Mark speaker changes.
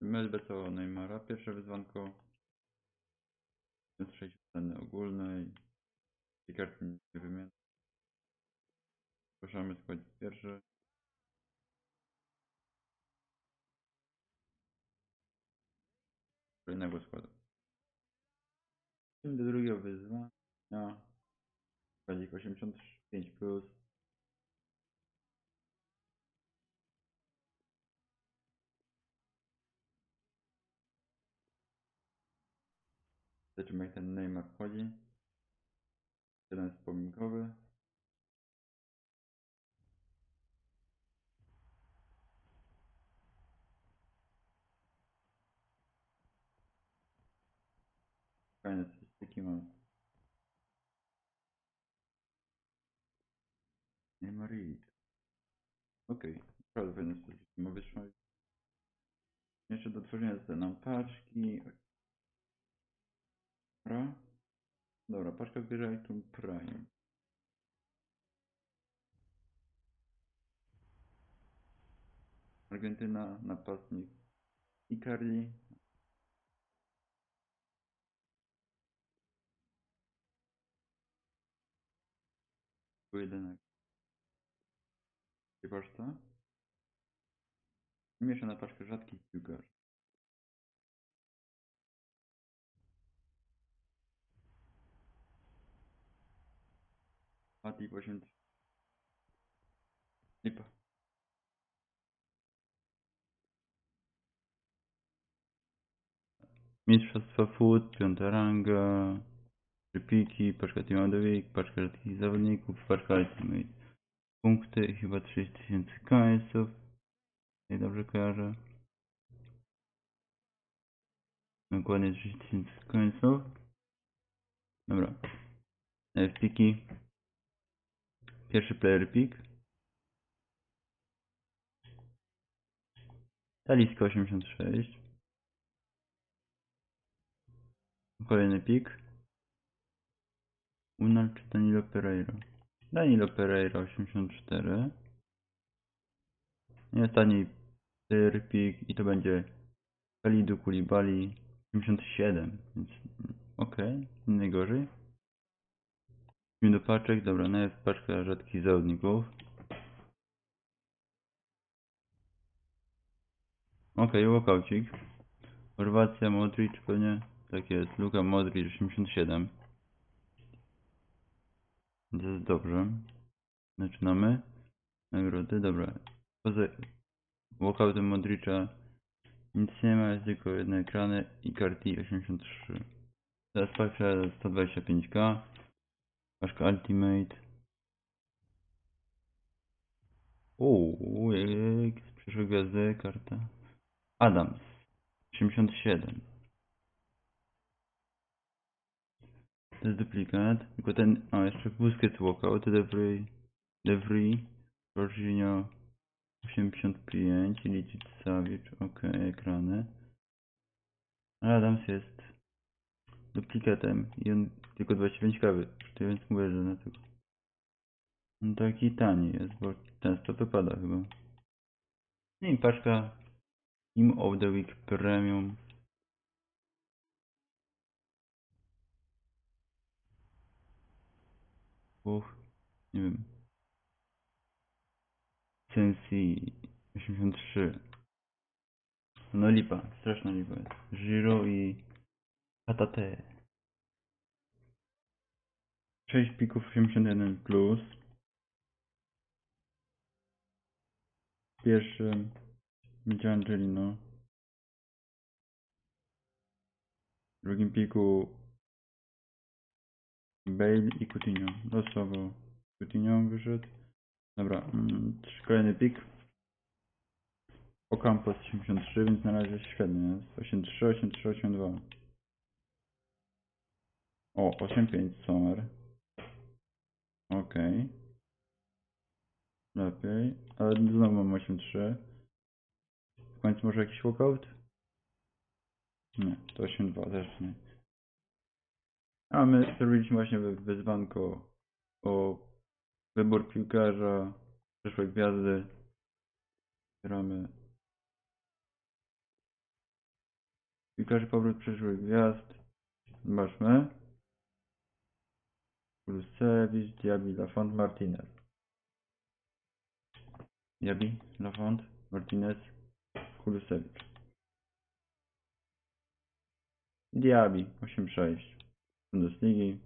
Speaker 1: MLBCO Neymara. Pierwsze wyzwanko. Jest 6 ceny ogólnej. I karty nie wymienię. Proszamy schodzić pierwszy. Kolejnego składu. Do drugiego wyzwania. Składzik 85 plus. Zobaczymy jak ten Neymar wchodzi. Jeden wspominkowy. Fajne statystyki mam. Neymar Reed. Okej, naprawdę fajne statystyki mogę trzymać. Jeszcze do tworzenia nam paczki. Dobra. Dobra, paczka zbiera Item Prime. Argentyna, napastnik Icardi. Pojedynek. Chybaż co? Mieszana paczka rzadkich piłkarzy. Pati 8. Lipa. Mistrzostwa Food, piąta ranga, przypiki, paczka Week, paczka rzadkich zawodników, paczka Ultimate. Punkty chyba 30 tysięcy coinsów. Jak dobrze kojarzę. Dokładnie 30 tysięcy coinsów. Dobra. Piki. Pierwszy player pick. Taliska 86. Kolejny pik. Unal czy Danilo Pereira? Danilo Pereira 84. I ostatni player pick i to będzie Kalidu Kulibali 87. Więc okej, nie najgorzej. Idźmy do paczek. Dobra, najpierw paczka rzadkich zawodników. Okej, okay, walkoucik. Chorwacja, Modric pewnie. Tak jest, Luka Modric 87. To jest dobrze. Zaczynamy. Nagrody, dobra. Poza walkoutem Modricza nic nie ma, jest tylko jedne ekrany i karty 83. Teraz patrzę 125k. Paczka Ultimate. Uuu, z przyszłej gwiazdy karta. Adams. 87. To jest duplikat. Tylko ten, o jeszcze Busquets walkout, Devry, Devry, Jorginho 85, Licit Savic, ok, ekrany. A Adams jest duplikatem i on tylko 25 kawy, więc mówię, że na tego. On taki tani jest, bo często to pada chyba. No i paczka Team of the Week Premium. Uch, nie wiem. Sensi 83. No lipa, straszna lipa jest. Giro i Patate. 6 pików 81 plus. Pierwszy będzie Angelino. W drugim piku Bale i Coutinho. Losowo Coutinho wyszedł. Dobra, mm, kolejny pik. Ocampos 83, więc na razie świetnie jest. 83, 83, 82. O, 8.5 Sommer. Okej. Lepiej. Ale znowu mam 8.3. W końcu może jakiś walkout? Nie, to 8.2 też nie. A my zrobiliśmy właśnie wy- wyzwanko o wybór piłkarza przyszłej gwiazdy. Gramy Piłkarzy powrót przyszłych gwiazd. Zobaczmy. Kulusewicz, Diaby, Lafont, Martinez. Diaby, Lafont, Martinez, Kulusewicz. Diaby 8-6 Bundesligi